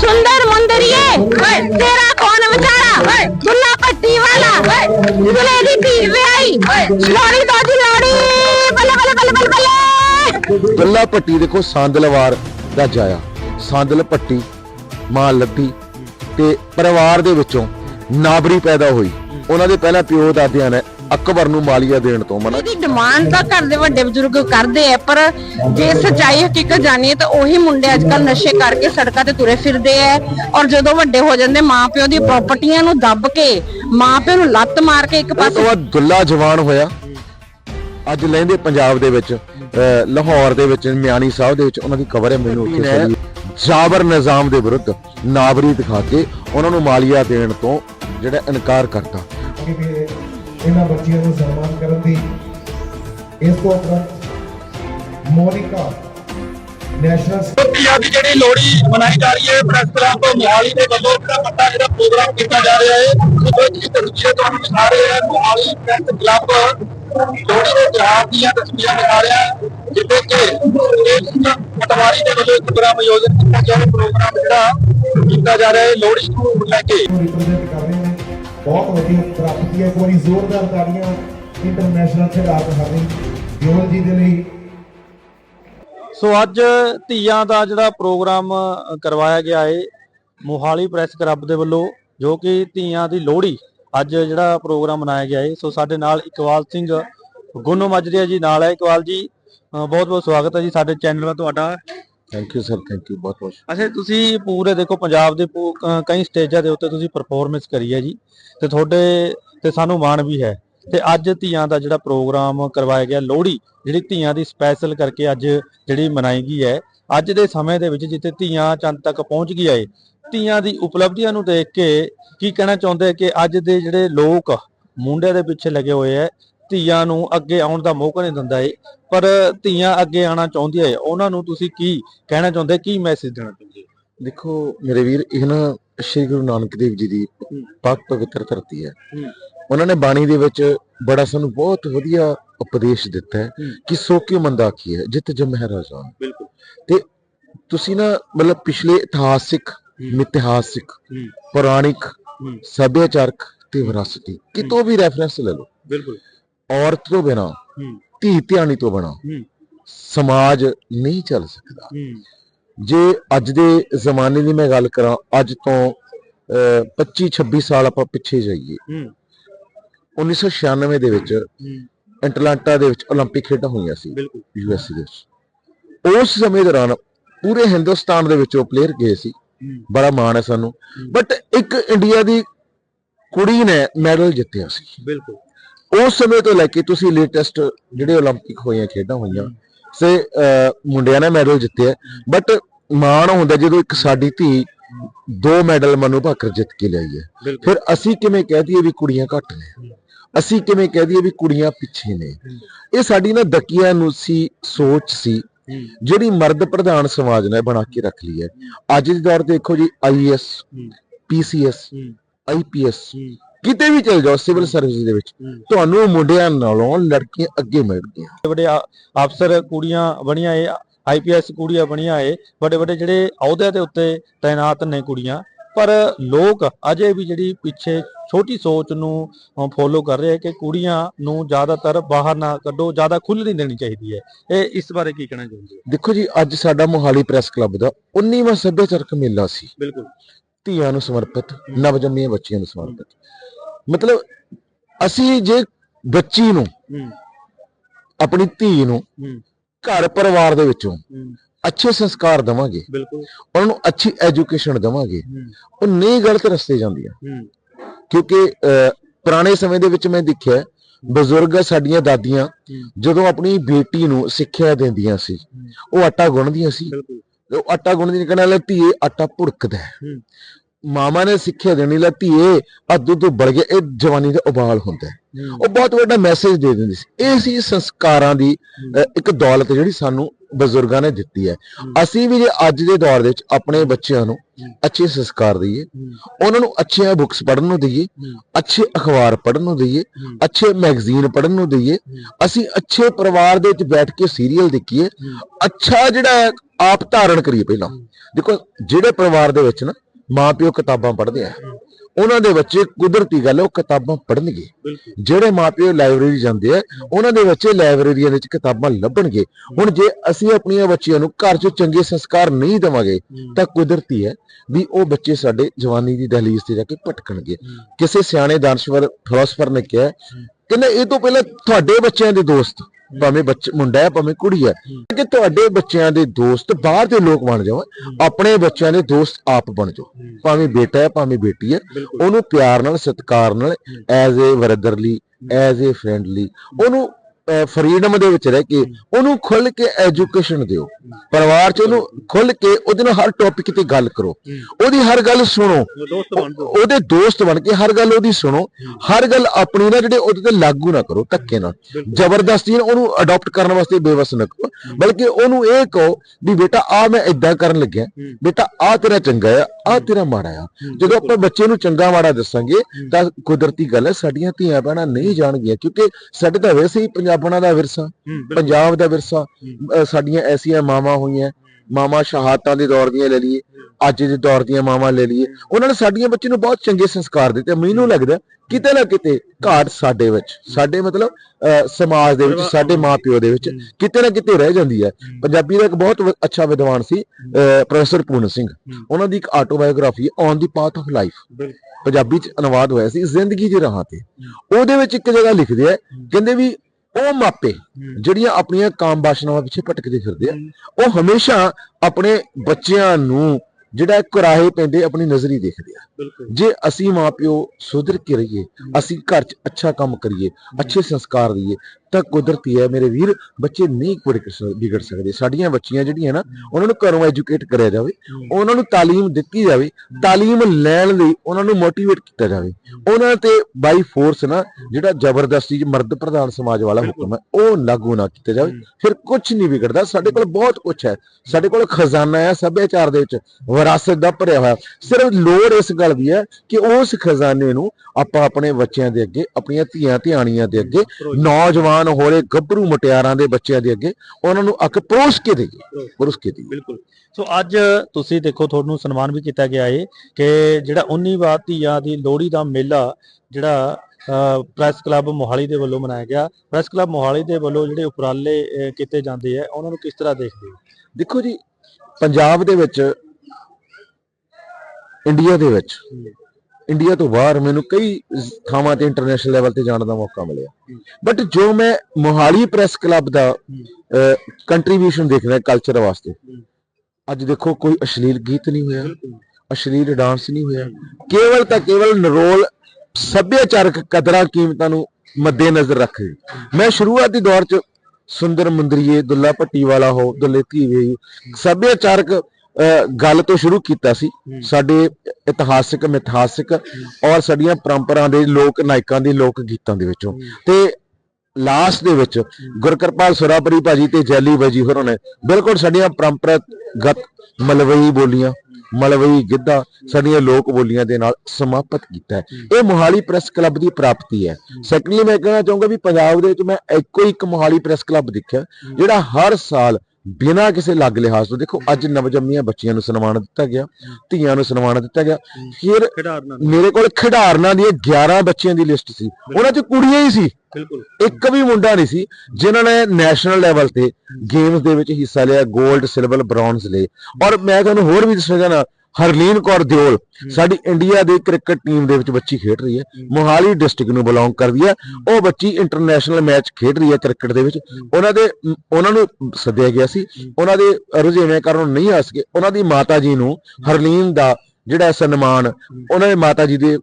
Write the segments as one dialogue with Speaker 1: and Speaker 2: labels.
Speaker 1: सुंदर मुंदरिए तेरा कौन बेचारा दुल्ला पट्टी वाला दुल्हे दी धीर वे आई लोड़ी दादी लोड़ी बल्ले बल्ले बल्ले बल्ले बल्ले
Speaker 2: ਗੱਲਾ ਪੱਟੀ ਦੇਖੋ ਸੰਦਲਵਾਰ ਦਾ ਜਾਇਆ ਸੰਦਲ ਪੱਟੀ ਮਾਂ ਲੱਭੀ ਤੇ ਪਰਿਵਾਰ ਦੇ ਵਿੱਚੋਂ ਨਾਬਰੀ ਪੈਦਾ ਹੋਈ ਉਹਨਾਂ ਦੇ ਪਹਿਲਾਂ ਪਿਓ ਦਾਦਿਆਂ ਨੇ ਅਕਬਰ ਨੂੰ ਮਾਲੀਆ ਦੇਣ ਤੋਂ ਮਨਾ
Speaker 1: ਇਹਦੀ ਡਿਮਾਂਡ ਤਾਂ ਘਰ ਦੇ ਵੱਡੇ ਬਜ਼ੁਰਗ ਕਰਦੇ ਆ ਪਰ ਜੇ ਸੱਚਾਈ ਹਕੀਕਤ ਜਾਣੀਏ ਤਾਂ ਉਹੀ ਮੁੰਡੇ ਅੱਜਕੱਲ ਨਸ਼ੇ ਕਰਕੇ ਸੜਕਾਂ ਤੇ ਤੁਰੇ ਫਿਰਦੇ ਆ ਔਰ ਜਦੋਂ ਵੱਡੇ ਹੋ ਜਾਂਦੇ ਮਾਪਿਓ ਦੀ ਪ੍ਰਾਪਰਟੀਆਂ ਨੂੰ ਦੱਬ ਕੇ ਮਾਪਿਓ ਨੂੰ ਲੱਤ ਮਾਰ ਕੇ ਇੱਕ ਪਾਸੇ
Speaker 2: ਬਾਅਦ ਦੁੱਲਾ ਜਵਾਨ ਹੋਇਆ। ਅੱਜ ਲਹਿੰਦੇ ਪੰਜਾਬ ਦੇ ਵਿੱਚ ਲਾਹੌਰ ਦੇ ਵਿੱਚ ਮਿਆਣੀ ਸਾਹਿਬ ਦੇ ਵਿੱਚ ਉਹਨਾਂ ਦੀ ਕਬਰ ਹੈ ਮੈਨੂੰ ਉੱਥੇ ਜਾਬਰ ਨਿਜ਼ਾਮ ਦੇ ਵਿਰੁੱਧ ਨਾਬਰੀ ਦਿਖਾ ਕੇ ਉਹਨਾਂ ਨੂੰ ਮਾਲੀਆ ਦੇਣ ਤੋਂ ਜਿਹੜਾ ਇਨਕਾਰ ਕਰਤਾ।
Speaker 3: ਕਿ ਵੀ ਇਹਨਾਂ ਬੱਚਿਆਂ ਨੂੰ ਸਨਮਾਨ ਕਰਨ ਦੀ ਇਸ ਤੋਂ ਉਪਰੰਤ ਮੋਨਿਕਾ ਨੈਸ਼ਨਲ
Speaker 4: ਪੰਜਾਂ ਦੀ ਜਿਹੜੀ ਲੋਹੜੀ ਮਨਾਈ ਜਾ ਰਹੀ ਹੈ ਪ੍ਰੈਸ ਕਲੱਬ ਮੋਹਾਲੀ ਦੇ ਵੱਲੋਂ ਜਿਹੜਾ ਵੱਡਾ ਜਿਹੜਾ ਪ੍ਰੋਗਰਾਮ ਕੀਤਾ ਜਾ ਰਿਹਾ ਹੈ ਉਹਦੇ ਵਿੱਚ ਤਸਵੀਰਾਂ ਤੁਹਾਨੂੰ ਦਿਖਾ ਰਹੇ ਹਾਂ। ਮੋਹਾਲੀ ਪ੍ਰੈਸ ਕਲੱਬ ਲੋਹੜੀ ਦੇ ਤਿਉਹਾਰ ਦੀਆਂ ਤਸਵੀਰਾਂ ਦਿਖਾ ਰਿਹਾ ਹੈ ਜਿੱਥੇ ਕਿ ਇਹ ਪਟਵਾਰੀ ਦੇ ਵੱਲੋਂ ਇੱਕ ਪ੍ਰੋਗਰਾਮ ਆਯੋਜਿਤ ਕੀਤਾ ਗਿਆ ਹੈ ਪ੍ਰੋਗਰਾਮ ਜਿਹੜਾ ਕੀਤਾ ਜਾ ਰਿਹਾ ਹੈ ਲੋਹੜੀ ਨੂੰ ਲੈ ਕੇ।
Speaker 3: ਬਹੁਤ ਵੱਡੀ ਪ੍ਰਾਪਤੀ ਹੈ। ਇੱਕ ਵਾਰੀ ਜ਼ੋਰਦਾਰ ਤਾੜੀਆਂ ਇੰਟਰਨੈਸ਼ਨਲ ਖਿਡਾਰੀ ਹਰਨੀ ਦਿਓਲ ਜੀ ਦੇ ਲਈ।
Speaker 5: ਸੋ ਅੱਜ ਧੀਆਂ ਦਾ ਜਿਹੜਾ ਪ੍ਰੋਗਰਾਮ ਕਰਵਾਇਆ ਗਿਆ ਹੈ ਮੋਹਾਲੀ ਪ੍ਰੈਸ ਕਲੱਬ ਦੇ ਵੱਲੋਂ, ਜੋ ਕਿ ਧੀਆਂ ਦੀ ਲੋਹੜੀ ਅੱਜ ਜਿਹੜਾ ਪ੍ਰੋਗਰਾਮ ਮਨਾਇਆ ਗਿਆ ਹੈ ਸੋ ਸਾਡੇ ਨਾਲ ਇਕਵਾਲ ਸਿੰਘ ਗੁੰਨੂ ਮਾਜਰੀਆ ਜੀ ਨਾਲ ਹੈ। ਇਕਬਾਲ ਜੀ ਬਹੁਤ ਬਹੁਤ ਸਵਾਗਤ ਹੈ ਜੀ ਸਾਡੇ ਚੈਨਲ 'ਤੇ ਤੁਹਾਡਾ।
Speaker 2: Thank you sir thank you ਬਹੁਤ ਬਹੁਤ
Speaker 5: ਅੱਛਾ ਤੁਸੀਂ ਪੂਰੇ ਦੇਖੋ ਪੰਜਾਬ ਦੇ ਪੂ- ਅ, ਕਈ ਸਟੇਜਾਂ ਦੇ ਉੱਤੇ ਤੁਸੀਂ ਪਰਫਾਰਮੈਂਸ ਕਰੀ ਹੈ ਜੀ। ਤੇ ਤੁਹਾਡੇ ਤੇ ਸਾਨੂੰ ਮਾਣ ਵੀ ਹੈ। ਤੇ ਅੱਜ ਧੀਆਂ ਦਾ ਜਿਹੜਾ ਪ੍ਰੋਗਰਾਮ ਕਰਵਾਇਆ ਗਿਆ ਲੋਹੜੀ ਜਿਹੜੀ ਧੀਆਂ ਦੀ ਸਪੈਸ਼ਲ ਕਰਕੇ ਅੱਜ ਜਿਹੜੀ ਮਨਾਈ ਗਈ ਹੈ ਅੱਜ ਦੇ ਸਮੇਂ ਦੇ ਵਿੱਚ ਜਿੱਥੇ ਧੀਆਂ ਚੰਦ ਤੱਕ ਪਹੁੰਚ ਗਈ ਹੈ ਧੀਆਂ ਦੀ ਉਪਲਬਧੀਆਂ ਨੂੰ ਦੇਖ ਕੇ ਕੀ ਕਹਿਣਾ ਚਾਹੁੰਦੇ ਕਿ ਅੱਜ ਦੇ ਜਿਹੜੇ ਲੋਕ ਮੁੰਡਿਆਂ ਦੇ ਪਿੱਛੇ ਲੱਗੇ ਹੋਏ ਹੈ ਧੀਆਂ ਨੂੰ ਅੱਗੇ ਆਉਣ ਦਾ ਮੌਕਾ ਨਹੀਂ ਦਿੰਦਾ ਏ। ਪਰ ਧੀਆਂ ਅੱਗੇ ਆਉਣਾ ਚਾਹੁੰਦੀਆਂ ਏ। ਉਹਨਾਂ ਨੂੰ ਤੁਸੀਂ ਕੀ ਕਹਿਣਾ ਚਾਹੁੰਦੇ? ਕੀ ਮੈਸੇਜ ਦੇਣਾ ਚਾਹੁੰਦੇ? ਹੋ
Speaker 2: ਦੇਖੋ ਮੇਰੇ ਵੀਰ ਇਹ ਨਾ ਸ਼੍ਰੀ ਗੁਰੂ ਨਾਨਕ ਦੇਵ ਜੀ ਦੀ ਪਾਕ ਪਵਿੱਤਰ ਧਰਤੀ ਹੈ।
Speaker 5: ਹੂੰ।
Speaker 2: ਉਹਨਾਂ ਨੇ ਬਾਣੀ ਦੇ ਵਿੱਚ ਬੜਾ ਸਾਨੂੰ ਬਹੁਤ ਵਧੀਆ ਉਪਦੇਸ਼ ਦਿੱਤਾ ਹੈ
Speaker 5: ਹੂੰ।
Speaker 2: ਕਿ ਸੋ ਕਿਉ ਮੰਦਾ ਕੀ ਹੈ ਜਿਤ ਜਮਹਿ ਰਾਜਾਨ
Speaker 5: ਬਿਲਕੁਲ।
Speaker 2: ਤੁਸੀਂ ਨਾ ਮਤਲਬ ਪਿਛਲੇ ਇਤਿਹਾਸਿਕ ਮਿਥਿਹਾਸਿਕ
Speaker 5: ਹੂੰ।
Speaker 2: ਪੁਰਾਣਿਕ
Speaker 5: ਹੂੰ।
Speaker 2: ਸੱਭਿਆਚਾਰਕ ਤੇ ਵਿਰਾਸਤੀ ਕਿਤੋਂ ਵੀ ਰੈਫਰੈਂਸ ਲੈ ਲਓ।
Speaker 5: ਬਿਲਕੁਲ।
Speaker 2: ਔਰਤ ਤੋਂ ਬਿਨਾ
Speaker 5: ਹੂੰ।
Speaker 2: ਧੀ ਧਿਆਣੀ ਤੋਂ ਬਿਨਾ
Speaker 5: ਹੂੰ।
Speaker 2: ਸਮਾਜ ਨਹੀਂ ਚੱਲ ਸਕਦਾ
Speaker 5: ਹੂੰ
Speaker 2: ਜੇ ਅੱਜ ਦੇ ਜ਼ਮਾਨੇ ਦੀ ਮੈਂ ਗੱਲ ਕਰਾਂ ਅੱਜ ਤੋਂ 25 26 ਸਾਲ ਆਪਾਂ ਪਿੱਛੇ ਜਾਈਏ
Speaker 5: ਹੂੰ
Speaker 2: 1996 ਦੇ ਵਿੱਚ
Speaker 5: ਹੂੰ
Speaker 2: ਐਟਲਾਂਟਾ ਦੇ ਵਿੱਚ 올림픽 ਖੇਡਾਂ ਹੋਈਆਂ ਸੀ
Speaker 5: ਬਿਲਕੁਲ
Speaker 2: ਯੂਐਸਏ ਦੇ ਵਿੱਚ ਉਸ ਸਮੇਂ ਦੌਰਾਨ ਪੂਰੇ ਹਿੰਦੁਸਤਾਨ ਦੇ ਵਿੱਚੋਂ ਪਲੇਅਰ ਗਏ ਸੀ
Speaker 5: ਹੂੰ
Speaker 2: ਬੜਾ ਮਾਣ ਹੈ ਸਾਨੂੰ
Speaker 5: ਹੂੰ।
Speaker 2: ਬਟ ਇੱਕ ਇੰਡੀਆ ਦੀ ਕੁੜੀ ਨੇ ਮੈਡਲ ਜਿੱਤਿਆ ਸੀ
Speaker 5: ਬਿਲਕੁਲ
Speaker 2: ਉਸ ਸਮੇਂ ਤੋਂ ਲੈ ਕੇ ਤੁਸੀਂ ਲੇਟੈਸਟ ਜਿਹੜੇ 올림픽 ਹੋਈਆਂ ਖੇਡਾਂ ਹੋਈਆਂ ਸੇ ਅਹ, ਮੁੰਡਿਆਂ ਨੇ ਮੈਡਲ ਜਿੱਤੇ ਬਟ ਮਾਣ ਹੁੰਦਾ ਜਦੋਂ ਇੱਕ ਸਾਡੀ ਧੀ ਦੋ ਮੈਡਲ ਮਨੂ ਭਾਕਰ ਜਿੱਤ ਕੇ ਲਿਆਈ ਹੈ
Speaker 5: ਬਿਲਕੁਲ
Speaker 2: ਫਿਰ ਅਸੀਂ ਕਿਵੇਂ ਕਹਿ ਦਈਏ ਵੀ ਕੁੜੀਆਂ ਘੱਟ ਨੇ ਅਸੀਂ ਕਿਵੇਂ ਕਹਿ ਦਈਏ ਵੀ ਕੁੜੀਆਂ ਪਿੱਛੇ ਨੇ ਇਹ ਸਾਡੀ ਨਾ ਦਕੀਆ ਨੂੰ ਸੀ ਸੋਚ ਸੀ
Speaker 5: ਹੂੰ
Speaker 2: ਜਿਹੜੀ ਮਰਦ ਪ੍ਰਧਾਨ ਸਮਾਜ ਨੇ ਬਣਾ ਕੇ ਰੱਖ ਲਈ ਹੈ ਅੱਜ ਦੇ ਦੌਰ ਤੇ ਦੇਖੋ ਜੀ ਆਈਐਸ
Speaker 5: ਹੂੰ
Speaker 2: ਪੀਸੀਐਸ
Speaker 5: ਹੂੰ
Speaker 2: ਆਈਪੀਐਸ
Speaker 5: ਹੂੰ
Speaker 2: ਕਿਤੇ ਵੀ ਚਲ ਜਾਓ ਸਿਵਲ ਸਰਵਿਸ ਦੇ ਵਿੱਚ। ਤੁਹਾਨੂੰ ਮੁੰਡਿਆਂ ਨਾਲੋਂ ਲੜਕੀਆਂ ਅੱਗੇ ਮਿਲਣਗੀਆਂ
Speaker 5: ਵੱਡੇ ਅਫਸਰ ਕੁੜੀਆਂ ਬਣੀਆਂ ਏ ਆਈਪੀਐਸ ਕੁੜੀਆਂ ਬਣੀਆਂ ਏ ਵੱਡੇ ਵੱਡੇ ਜਿਹੜੇ ਅਹੁਦਿਆਂ ਦੇ ਉੱਤੇ ਤਾਇਨਾਤ ਨੇ ਕੁੜੀਆਂ। ਪਰ ਲੋਕ ਅਜੇ ਵੀ ਜਿਹੜੀ ਪਿੱਛੇ ਛੋਟੀ ਸੋਚ ਨੂੰ ਫੋਲੋ ਕਰ ਰਹੇ ਹੈ ਕਿ ਕੁੜੀਆਂ ਨੂੰ ਜ਼ਿਆਦਾਤਰ ਬਾਹਰ ਨਾ ਕੱਢੋ ਜ਼ਿਆਦਾ ਖੁੱਲ੍ਹ ਨਹੀਂ ਦੇਣੀ ਚਾਹੀਦੀ ਹੈ ਇਹ ਇਸ ਬਾਰੇ ਕੀ ਕਹਿਣਾ ਚਾਹੁੰਦੇ ਹੋ?
Speaker 2: ਦੇਖੋ ਜੀ ਅੱਜ ਸਾਡਾ ਮੋਹਾਲੀ ਪ੍ਰੈਸ ਕਲੱਬ ਦਾ 19ਵਾਂ ਸੱਭਿਆਚਾਰਕ ਮੇਲਾ ਸੀ।
Speaker 5: ਬਿਲਕੁਲ।
Speaker 2: ਧੀਆਂ ਨੂੰ ਸਮਰਪਿਤ ਨਵਜੰਮੀਆਂ ਬੱਚੀਆਂ ਨੂੰ ਸਮਰਪਿਤ। ਮਤਲਬ ਅਸੀਂ ਜੇ ਬੱਚੀ ਨੂੰ ਆਪਣੀ ਧੀ ਨੂੰ ਘਰ ਪਰਿਵਾਰ ਦੇ ਵਿੱਚੋਂ ਅੱਛੇ ਸੰਸਕਾਰ ਦਵਾਂਗੇ
Speaker 5: ਬਿਲਕੁਲ।
Speaker 2: ਉਹਨਾਂ ਨੂੰ ਅੱਛੀ ਐਜੂਕੇਸ਼ਨ ਦਵਾਂਗੇ ਉਹ ਨਹੀਂ ਗਲਤ ਰਸਤੇ ਜਾਂਦੀਆਂ। ਕਿਉਂਕਿ ਪੁਰਾਣੇ ਸਮੇਂ ਦੇ ਵਿੱਚ ਮੈਂ ਦੇਖਿਆ ਬਜ਼ੁਰਗ ਸਾਡੀਆਂ ਦਾਦੀਆਂ। ਜਦੋਂ ਆਪਣੀ ਬੇਟੀ ਨੂੰ ਸਿੱਖਿਆ ਦਿੰਦੀਆਂ ਸੀ ਉਹ ਆਟਾ ਗੁੰਨਦੀਆਂ ਸੀ।
Speaker 5: ਬਿਲਕੁਲ।
Speaker 2: ਉਹ ਆਟਾ ਗੁੰਨਦੀ ਨਹੀਂ ਕਹਿਣਾ ਲੈ ਧੀਏ ਆਟਾ ਭੁੜਕਦਾ। ਮਾਮਾ ਨੇ ਸਿੱਖਿਆ ਦੇਣੀ ਲਾ ਧੀਏ ਆ ਦੁੱਧ ਬੜ ਗਿਆ ਇਹ ਜਵਾਨੀ ਦਾ ਉਬਾਲ ਹੁੰਦਾ ਉਹ ਬਹੁਤ ਵੱਡਾ ਮੈਸੇਜ ਦੇ ਦਿੰਦੀ ਸੀ। ਇਹ ਸੀ ਸੰਸਕਾਰਾਂ ਦੀ ਇੱਕ ਦੌਲਤ ਜਿਹੜੀ ਸਾਨੂੰ ਬਜ਼ੁਰਗਾਂ ਨੇ ਦਿੱਤੀ ਹੈ। ਅਸੀਂ ਵੀ ਜੇ ਅੱਜ ਦੇ ਦੌਰ ਦੇ ਵਿੱਚ ਆਪਣੇ ਬੱਚਿਆਂ ਨੂੰ ਅੱਛੇ ਸੰਸਕਾਰ ਦਈਏ ਉਹਨਾਂ ਨੂੰ ਅੱਛੀਆਂ ਬੁੱਕਸ ਪੜ੍ਹਨ ਨੂੰ ਦਈਏ ਅੱਛੇ ਅਖਬਾਰ ਪੜ੍ਹਨ ਨੂੰ ਦਈਏ ਅੱਛੇ ਮੈਗਜ਼ੀਨ ਪੜ੍ਹਨ ਨੂੰ ਦਈਏ ਅਸੀਂ ਅੱਛੇ ਪਰਿਵਾਰ ਦੇ ਵਿੱਚ ਬੈਠ ਕੇ ਸੀਰੀਅਲ ਦੇਖੀਏ ਅੱਛਾ ਜਿਹੜਾ ਆਪ ਧਾਰਨ ਕਰੀਏ ਪਹਿਲਾਂ। ਦੇਖੋ ਜਿਹੜੇ ਪਰਿਵਾਰ ਦੇ ਵਿੱਚ ਨਾ ਮਾਪਿਓ ਕਿਤਾਬਾਂ ਪੜ੍ਹਦੇ ਆ। ਉਹਨਾਂ ਦੇ ਬੱਚੇ ਕੁਦਰਤੀ ਗੱਲ ਉਹ ਕਿਤਾਬਾਂ ਪੜ੍ਹਨਗੇ। ਜਿਹੜੇ ਮਾਪਿਓ ਲਾਇਬ੍ਰੇਰੀ ਜਾਂਦੇ ਆ ਉਹਨਾਂ ਦੇ ਬੱਚੇ ਲਾਇਬ੍ਰੇਰੀਆਂ ਵਿੱਚ ਕਿਤਾਬਾਂ ਲੱਭਣਗੇ। ਹੁਣ ਜੇ ਅਸੀਂ ਆਪਣੀਆਂ ਬੱਚਿਆਂ ਨੂੰ ਘਰ 'ਚ ਚੰਗੇ ਸੰਸਕਾਰ ਨਹੀਂ ਦੇਵਾਂਗੇ ਤਾਂ ਕੁਦਰਤੀ ਹੈ ਵੀ ਉਹ ਬੱਚੇ ਸਾਡੇ ਜਵਾਨੀ ਦੀ ਦਹਲੀਜ਼ ਤੇ ਜਾ ਕੇ ਭਟਕਣਗੇ। ਕਿਸੇ ਸਿਆਣੇ ਦਾਨਸ਼ਵਰ ਫਿਲਾਸਫਰ ਨੇ ਕਿਹਾ ਕਹਿੰਦਾ ਇਹ ਤੋਂ ਪਹਿਲਾਂ ਤੁਹਾਡੇ ਬੱਚਿਆਂ ਦੇ ਦੋਸਤ ਭਾਵੇਂ ਬੱਚਾ ਮੁੰਡਾ ਹੈ ਭਾਵੇਂ ਕੁੜੀ ਹੈ। ਕਿ ਤੁਹਾਡੇ ਬੱਚਿਆਂ ਦੇ ਦੋਸਤ ਬਾਹਰ ਦੇ ਲੋਕ ਬਣ ਜਾਣ ਆਪਣੇ ਬੱਚਿਆਂ ਦੇ ਦੋਸਤ ਆਪ ਬਣ ਜਾਓ। ਭਾਵੇਂ ਬੇਟਾ ਹੈ ਭਾਵੇਂ ਬੇਟੀ ਹੈ ਉਹਨੂੰ ਪਿਆਰ ਨਾਲ ਸਤਿਕਾਰ ਨਾਲ as a brotherly as a friendly ਉਹਨੂੰ ਫਰੀडम ਦੇ ਵਿੱਚ ਰਹਿ ਕੇ ਉਹਨੂੰ ਖੁੱਲ ਕੇ ਐਜੂਕੇਸ਼ਨ ਦਿਓ। ਪਰਿਵਾਰ ਚ ਉਹਨੂੰ ਖੁੱਲ ਕੇ ਉਹਦੇ ਨਾਲ ਹਰ ਟੌਪਿਕ ਤੇ ਗੱਲ ਕਰੋ। ਉਹਦੀ ਹਰ ਗੱਲ ਸੁਣੋ। ਉਹਦੇ ਦੋਸਤ ਬਣ ਕੇ ਹਰ ਗੱਲ ਉਹਦੀ ਸੁਣੋ। ਹਰ ਗੱਲ ਆਪਣੀ ਨਾ ਜਿਹੜੇ ਉਹਦੇ ਤੇ ਲਾਗੂ ਨਾ ਕਰੋ ਧੱਕੇ ਨਾਲ। ਜ਼ਬਰਦਸਤੀ ਉਹਨੂੰ ਅਡਾਪਟ ਕਰਨ ਵਾਸਤੇ ਬੇਵਸ ਨਾ ਕਰੋ। ਬਲਕਿ ਉਹਨੂੰ ਇਹ ਕਹੋ ਵੀ ਬੇਟਾ ਆ ਮੈਂ ਇਦਾਂ ਕਰਨ ਲੱਗਿਆ। ਬੇਟਾ ਆ ਤੇਰਾ ਚੰਗਾ ਆ ਆ ਤੇਰਾ ਮਾੜਾ ਆ। ਜਦੋਂ ਆਪਾਂ ਬੱਚੇ ਨੂੰ ਚੰਗਾ ਮਾੜਾ ਦੱਸਾਂਗੇ ਤਾਂ ਕੁਦਰਤੀ ਗੱਲ ਹੈ ਸਾਡੀਆਂ ਧੀਆਂ ਭੈਣਾਂ ਨਹੀਂ ਜਾਣਗੀਆਂ ਕਿਉਂਕਿ ਸਾਡੇ ਤਾਂ ਵੈਸੇ ਹੀ ਪੰਜਾਬਣਾਂ ਦਾ ਵਿਰਸਾ ਪੰਜਾਬ ਦਾ ਵਿਰਸਾ ਸਾਡੀਆਂ ਐਸੀਆਂ ਮਾਵਾਂ ਹੋਈਆਂ ਮਾਵਾਂ ਸ਼ਹਾਦਤਾਂ ਦੇ ਦੌਰ ਦੀਆਂ ਲੈ ਲਈਏ ਅੱਜ ਦੇ ਦੌਰ ਦੀਆਂ ਮਾਵਾਂ ਲੈ ਲਈਏ। ਉਹਨਾਂ ਨੇ ਸਾਡੀਆਂ ਬੱਚੇ ਨੂੰ ਬਹੁਤ ਚੰਗੇ ਸੰਸਕਾਰ ਦਿੱਤੇ। ਮੈਨੂੰ ਲੱਗਦਾ ਕਿਤੇ ਨਾ ਕਿਤੇ ਘਾਟ ਸਾਡੇ ਵਿੱਚ ਸਾਡੇ ਮਤਲਬ ਸਮਾਜ ਦੇ ਵਿੱਚ ਸਾਡੇ ਮਾਪਿਓ ਦੇ ਵਿੱਚ ਕਿਤੇ ਨਾ ਕਿਤੇ ਰਹਿ ਜਾਂਦੀ ਹੈ। ਪੰਜਾਬੀ ਦਾ ਇੱਕ ਬਹੁਤ ਅੱਛਾ ਵਿਦਵਾਨ ਸੀ ਪ੍ਰੋਫੈਸਰ ਪੂਰਨ ਸਿੰਘ। ਉਹਨਾਂ ਦੀ ਇੱਕ autobiography on the path of life Punjabi ਚ ਅਨੁਵਾਦ ਹੋਇਆ ਸੀ ਜ਼ਿੰਦਗੀ ਦੇ ਰਾਹਾਂ ਤੇ। ਉਹਦੇ ਵਿੱਚ ਇੱਕ ਜਗ੍ਹਾ ਲਿਖਦੇ ਆ ਕਹਿੰਦੇ ਵੀ ਉਹ ਮਾਪੇ ਜਿਹੜੀਆਂ ਆਪਣੀਆਂ ਕਾਮ ਬਾਸ਼ਨਾਵਾਂ ਪਿੱਛੇ ਭਟਕਦੇ ਫਿਰਦੇ ਆ ਉਹ ਹਮੇਸ਼ਾ ਆਪਣੇ ਬੱਚਿਆਂ ਨੂੰ ਜਿਹੜਾ ਕੁਰਾਹੇ ਪੈਂਦੇ ਆਪਣੀ ਨਜ਼ਰੀ ਦੇਖਦੇ ਆ। ਜੇ ਅਸੀਂ ਮਾਪਿਓ ਸੁਧਰ ਕੇ ਰਹੀਏ ਅਸੀਂ ਘਰ 'ਚ ਅੱਛਾ ਕੰਮ ਕਰੀਏ ਅੱਛੇ ਸੰਸਕਾਰ ਦਈਏ ਤਾਂ ਕੁਦਰਤੀ ਹੈ ਮੇਰੇ ਵੀਰ ਬੱਚੇ ਨਹੀਂ ਵਿਗੜ ਸਕ- ਵਿਗੜ ਸਕਦੇ। ਸਾਡੀਆਂ ਬੱਚੀਆਂ ਜਿਹੜੀਆਂ ਨਾ ਉਹਨਾਂ ਨੂੰ ਘਰੋਂ ਐਜੂਕੇਟ ਕਰਿਆ ਜਾਵੇ ਉਹਨਾਂ ਨੂੰ ਤਾਲੀਮ ਦਿੱਤੀ ਜਾਵੇ ਤਾਲੀਮ ਲੈਣ ਲਈ ਉਹਨਾਂ ਨੂੰ ਮੋਟੀਵੇਟ ਕੀਤਾ ਜਾਵੇ। ਉਹਨਾਂ ਤੇ ਬਾਈ ਫੋਰਸ ਨਾ ਜਿਹੜਾ ਜ਼ਬਰਦਸਤੀ ਚ ਮਰਦ ਪ੍ਰਧਾਨ ਸਮਾਜ ਵਾਲਾ ਹੁਕਮ ਹੈ ਉਹ ਲਾਗੂ ਨਾ ਕੀਤਾ ਜਾਵੇ। ਫਿਰ ਕੁਝ ਨਹੀਂ ਵਿਗੜਦਾ। ਸਾਡੇ ਕੋਲ ਬਹੁਤ ਕੁਝ ਹੈ। ਸਾਡੇ ਕੋਲ ਖਜ਼ਾਨਾ ਹੈ ਸੱਭਿਆਚਾਰ ਦੇ ਵਿੱਚ। ਵਿਰਾਸਤ ਦਾ ਭਰਿਆ ਹੋਇਆ। ਸਿਰਫ ਲੋੜ ਇਸ ਗੱਲ ਦੀ ਹੈ ਕਿ ਉਸ ਖਜ਼ਾਨੇ ਨੂੰ ਆਪਾਂ ਆਪਣੇ ਬੱਚਿਆਂ ਦੇ ਅੱਗੇ ਆਪਣੀਆਂ ਧੀਆਂ ਧਿਆਣੀਆਂ ਦੇ ਅੱਗੇ ਨੌਜਵਾਨ ਹੋਰੇ ਗੱਭਰੂ ਮੁਟਿਆਰਾਂ ਦੇ ਬੱਚਿਆਂ ਦੇ ਅੱਗੇ ਉਹਨਾਂ ਨੂੰ ਅੱਖ ਪਰੋਸ ਕੇ ਦੇਈਏ ਪਰੋਸ ਕੇ ਦੇਈਏ।
Speaker 5: ਬਿਲਕੁਲ। ਸੋ ਅੱਜ ਤੁਸੀਂ ਦੇਖੋ ਤੁਹਾਨੂੰ ਸਨਮਾਨ ਵੀ ਕੀਤਾ ਗਿਆ ਹੈ ਕਿ ਜਿਹੜਾ 19ਵਾਂ ਧੀਆਂ ਦੀ ਲੋਹੜੀ ਦਾ ਮੇਲਾ ਜਿਹੜਾ ਪ੍ਰੈਸ ਕਲੱਬ ਮੋਹਾਲੀ ਦੇ ਵੱਲੋਂ ਮਨਾਇਆ ਗਿਆ ਪ੍ਰੈਸ ਕਲੱਬ ਮੋਹਾਲੀ ਦੇ ਵੱਲੋਂ ਜਿਹੜੇ ਉਪਰਾਲੇ ਕੀਤੇ ਜਾਂਦੇ ਆ ਉਹਨਾਂ ਨੂੰ ਕਿਸ ਤਰ੍ਹਾਂ ਦੇਖਦੇ ਹੋ?
Speaker 2: ਦੇਖੋ ਜੀ ਪੰਜਾਬ ਦੇ ਵਿੱਚ ਇੰਡੀਆ ਦੇ ਵਿੱਚ ਇੰਡੀਆ ਤੋਂ ਬਾਹਰ ਮੈਨੂੰ ਕਈ ਥਾਵਾਂ ਤੇ ਇੰਟਰਨੈਸ਼ਨਲ ਲੈਵਲ ਤੇ ਜਾਣ ਦਾ ਮੌਕਾ ਮਿਲਿਆ। ਬਟ ਜੋ ਮੈਂ ਮੋਹਾਲੀ ਪ੍ਰੈਸ ਕਲੱਬ ਦਾ ਕੰਟਰੀਬਿਊਸ਼ਨ ਦੇਖਦਾ ਕਲਚਰ ਵਾਸਤੇ, ਅੱਜ ਦੇਖੋ ਕੋਈ ਅਸ਼ਲੀਲ ਗੀਤ ਨਹੀਂ ਹੋਇਆ, ਅਸ਼ਲੀਲ ਡਾਂਸ ਨਹੀਂ ਹੋਇਆ। ਕੇਵਲ ਤਾਂ ਕੇਵਲ ਨਰੋਲ ਸੱਭਿਆਚਾਰਕ ਕਦਰਾਂ ਕੀਮਤਾਂ ਨੂੰ ਮੱਦੇਨਜ਼ਰ ਰੱਖ ਮੈਂ ਸ਼ੁਰੂਆਤੀ ਦੌਰ 'ਚ ਸੁੰਦਰ ਮੁੰਦਰੀਏ, ਦੁੱਲਾ ਭੱਟੀ ਵਾਲਾ ਹੋ, ਦੁੱਲੇ ਧੀਵੇ, ਸੱਭਿਆਚਾਰਕ ਗੱਲ ਤੋਂ ਸ਼ੁਰੂ ਕੀਤਾ ਸੀ। ਸਾਡੇ ਇਤਿਹਾਸਿਕ ਮਿਥਿਹਾਸਿਕ ਔਰ ਸਾਡੀਆਂ ਪਰੰਪਰਾ ਦੇ ਲੋਕ ਨਾਇਕਾਂ ਦੇ ਲੋਕ ਗੀਤਾਂ ਦੇ ਵਿੱਚੋਂ। ਤੇ ਲਾਸਟ ਦੇ ਵਿੱਚ ਗੁਰਕਿਰਪਾਲ ਸੁਰਾਪਰੀ ਭਾਜੀ ਤੇ ਜੈਲੀ ਬਾਜੀ ਹੋਰਾਂ ਨੇ ਬਿਲਕੁਲ ਸਾਡੀਆਂ ਪਰੰਪਰਾਗਤ ਮਲਵਈ ਬੋਲੀਆਂ ਮਲਵਈ ਗਿੱਧਾ ਸਾਡੀਆਂ ਲੋਕ ਬੋਲੀਆਂ ਦੇ ਨਾਲ ਸਮਾਪਤ ਕੀਤਾ ਹੈ। ਇਹ ਮੋਹਾਲੀ ਪ੍ਰੈਸ ਕਲੱਬ ਦੀ ਪ੍ਰਾਪਤੀ ਹੈ। ਸੈਕੰਡਲੀ ਮੈਂ ਕਹਿਣਾ ਚਾਹੂੰਗਾ ਵੀ ਪੰਜਾਬ ਦੇ ਵਿੱਚ ਮੈਂ ਇੱਕੋ ਇੱਕ ਮੋਹਾਲੀ ਪ੍ਰੈਸ ਕਲੱਬ ਦੇਖਿਆ ਜਿਹੜਾ ਹਰ ਸਾਲ ਬਿਨਾਂ ਕਿਸੇ ਲੱਗ ਲਿਹਾਜ਼ ਤੋਂ ਦੇਖੋ ਅੱਜ ਨਵਜੰਮੀਆਂ ਬੱਚੀਆਂ ਨੂੰ ਸਨਮਾਨ ਦਿੱਤਾ ਗਿਆ ਧੀਆਂ ਨੂੰ ਸਨਮਾਨ ਦਿੱਤਾ ਗਿਆ ਫਿਰ ਮੇਰੇ ਕੋਲ ਖਿਡਾਰਨਾਂ ਦੀਆਂ 11 ਬੱਚਿਆਂ ਦੀ ਲਿਸਟ ਸੀ ਉਹਨਾਂ 'ਚ ਕੁੜੀਆਂ ਹੀ ਸੀ।
Speaker 5: ਬਿਲਕੁਲ।
Speaker 2: ਇੱਕ ਵੀ ਮੁੰਡਾ ਨਹੀਂ ਸੀ ਜਿਨ੍ਹਾਂ ਨੇ ਨੈਸ਼ਨਲ ਲੈਵਲ ਤੇ ਗੇਮਸ ਦੇ ਵਿੱਚ ਹਿੱਸਾ ਲਿਆ 골ਡ ਸਿਲਵਰ ਬ੍ਰੌਂਜ਼ ਲਏ। ਔਰ ਮੈਂ ਤੁਹਾਨੂੰ ਹੋਰ ਵੀ ਦੱਸਣਾ ਚਾਹਣਾ ਹਰਲੀਨ ਕੌਰ ਦਿਓਲ ਸਾਡੀ ਇੰਡੀਆ ਦੇ ਕ੍ਰਿਕਟ ਟੀਮ ਦੇ ਵਿੱਚ ਬੱਚੀ ਖੇਡ ਰਹੀ ਹੈ। ਮੋਹਾਲੀ ਡਿਸਟ੍ਰਿਕਟ ਨੂੰ ਬਿਲੋਂਗ ਕਰਦੀ ਹੈ। ਉਹ ਬੱਚੀ ਇੰਟਰਨੈਸ਼ਨਲ ਮੈਚ ਖੇਡ ਰਹੀ ਹੈ ਕ੍ਰਿਕਟ ਦੇ ਵਿੱਚ। ਉਹਨਾਂ ਦੇ ਉਹਨਾਂ ਨੂੰ ਸੱਦਿਆ ਗਿਆ ਸੀ। ਉਹਨਾਂ ਦੇ ਰੁਝੇਵੇਂ ਕਾਰਨ ਨਹੀਂ ਆ ਸਕੇ ਉਹਨਾਂ ਦੀ ਮਾਤਾ ਜੀ ਨੂੰ ਹਰਲੀਨ ਦਾ ਜਿਹੜਾ ਸਨਮਾਨ ਉਹਨਾਂ ਦੇ ਮਾਤਾ ਜੀ ਦੇ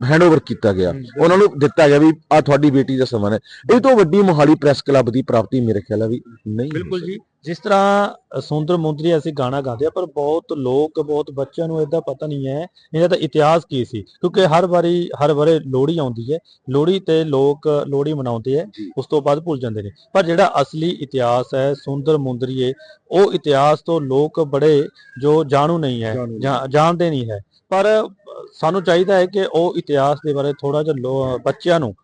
Speaker 2: ਹੈਂਡਓਵਰ ਕੀਤਾ ਗਿਆ। ਉਹਨਾਂ ਨੂੰ ਦਿੱਤਾ ਗਿਆ ਵੀ ਆ ਤੁਹਾਡੀ ਬੇਟੀ ਦਾ ਸਮਾਨ ਹੈ। ਇਹ ਤੋਂ ਵੱਡੀ ਮੋਹਾਲੀ ਪ੍ਰੈਸ ਕਲੱਬ ਦੀ ਪ੍ਰਾਪਤੀ ਮੇਰੇ ਖਿਆਲ ਆ ਵੀ ਨਹੀਂ
Speaker 5: ਬਿਲਕੁਲ ਜੀ। ਜਿਸ ਤਰ੍ਹਾਂ ਸੁੰਦਰ ਮੁੰਦਰੀ ਅਸੀਂ ਗਾਣਾ ਗਾਉਂਦੇ ਆ ਪਰ ਬਹੁਤ ਲੋਕ ਬਹੁਤ ਬੱਚਿਆਂ ਨੂੰ ਇਹਦਾ ਪਤਾ ਨਹੀਂ ਹੈ ਇਹਨਾਂ ਦਾ ਇਤਿਹਾਸ ਕੀ ਸੀ। ਕਿਉਂਕਿ ਹਰ ਵਾਰੀ ਹਰ ਵਾਰੇ ਲੋਹੜੀ ਆਉਂਦੀ ਹੈ। ਲੋਹੜੀ ਤੇ ਲੋਕ ਲੋਹੜੀ ਮਨਾਉਂਦੇ ਆ। ਉਸ ਤੋਂ ਬਾਅਦ ਭੁੱਲ ਜਾਂਦੇ ਨੇ। ਪਰ ਜਿਹੜਾ ਅਸਲੀ ਇਤਿਹਾਸ ਹੈ ਸੁੰਦਰ ਮੁੰਦਰੀਏ ਉਹ ਇਤਿਹਾਸ ਤੋਂ ਲੋਕ ਬੜੇ ਜੋ ਜਾਣੂ ਨਹੀਂ ਹੈ ਜਾਣਦੇ ਨਹੀਂ ਹੈ। ਪਰ ਸਾਨੂੰ ਚਾਹੀਦਾ ਹੈ ਕਿ ਉਹ ਇਤਿਹਾਸ ਦੇ ਬਾਰੇ ਥੋੜਾ ਜਿਹਾ ਬੱਚਿਆਂ ਨੂੰ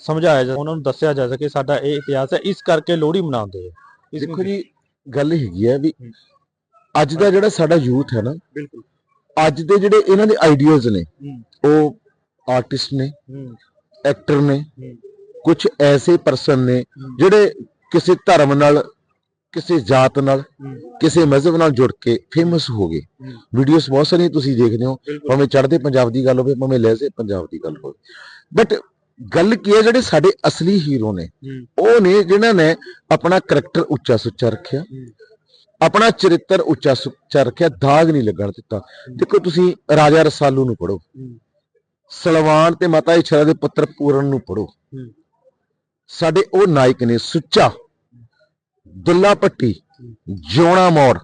Speaker 5: ਸਮਝਾਇਆ ਜਾ ਉਹਨਾਂ ਨੂੰ ਦੱਸਿਆ ਜਾ ਸਕੇ ਸਾਡਾ ਇਹ ਇਤਿਹਾਸ ਹੈ ਇਸ ਕਰਕੇ ਲੋਹੜੀ ਮਨਾਉਂਦੇ ਆ
Speaker 2: ਦੇਖੋ ਜੀ ਗੱਲ ਹੈਗੀ ਹੈ ਵੀ ਅੱਜ ਦਾ ਜਿਹੜਾ ਸਾਡਾ ਯੂਥ ਹੈ ਨਾ
Speaker 5: ਬਿਲਕੁਲ
Speaker 2: ਅੱਜ ਦੇ ਜਿਹੜੇ ਇਹਨਾਂ ਦੇ ਆਈਡੀਆਜ਼ ਨੇ। ਉਹ ਆਰਟਿਸਟ ਨੇ ਐਕਟਰ ਨੇ। ਕੁਝ ਐਸੇ ਪਰਸਨ ਨੇ। ਜਿਹੜੇ ਕਿਸੇ ਧਰਮ ਨਾਲ ਕਿਸੇ ਜਾਤ ਨਾਲ। ਕਿਸੇ ਮਜ਼ਹਬ ਨਾਲ ਜੁੜ ਕੇ ਫੇਮਸ ਹੋ ਗਏ
Speaker 5: ਹੂੰ।
Speaker 2: ਵੀਡੀਓਜ਼ ਬਹੁਤ ਸਾਰੀਆਂ ਤੁਸੀਂ ਦੇਖਦੇ ਹੋ ਭਾਵੇਂ ਚੜ੍ਹਦੇ ਪੰਜਾਬ ਦੀ ਗੱਲ ਹੋਵੇ ਭਾਵੇਂ ਲਹਿਜ਼ੇ ਪੰਜਾਬ ਦੀ ਗੱਲ ਹੋਵੇ ਬਟ ਗੱਲ ਕੀ ਹੈ ਜਿਹੜੇ ਸਾਡੇ ਅਸਲੀ ਹੀਰੋ ਨੇ। ਉਹ ਨੇ ਜਿਨ੍ਹਾਂ ਨੇ ਆਪਣਾ ਕਰੈਕਟਰ ਉੱਚਾ ਸੁੱਚਾ ਰੱਖਿਆ। ਆਪਣਾ ਚਰਿੱਤਰ ਉੱਚਾ ਸੁੱਚਾ ਰੱਖਿਆ ਦਾਗ ਨਹੀਂ ਲੱਗਣ ਦਿੱਤਾ ਦੇਖੋ ਤੁਸੀਂ ਰਾਜਾ ਰਸਾਲੂ ਨੂੰ ਪੜੋ। ਸਲਵਾਨ ਤੇ ਮਾਤਾ ਇਛਰਾ ਦੇ ਪੁੱਤਰ ਪੂਰਨ ਨੂੰ ਪੜੋ। ਸਾਡੇ ਉਹ ਨਾਇਕ ਨੇ ਸੁੱਚਾ ਦੁੱਲਾ ਭੱਟੀ ਜੋਣਾ ਮੌੜ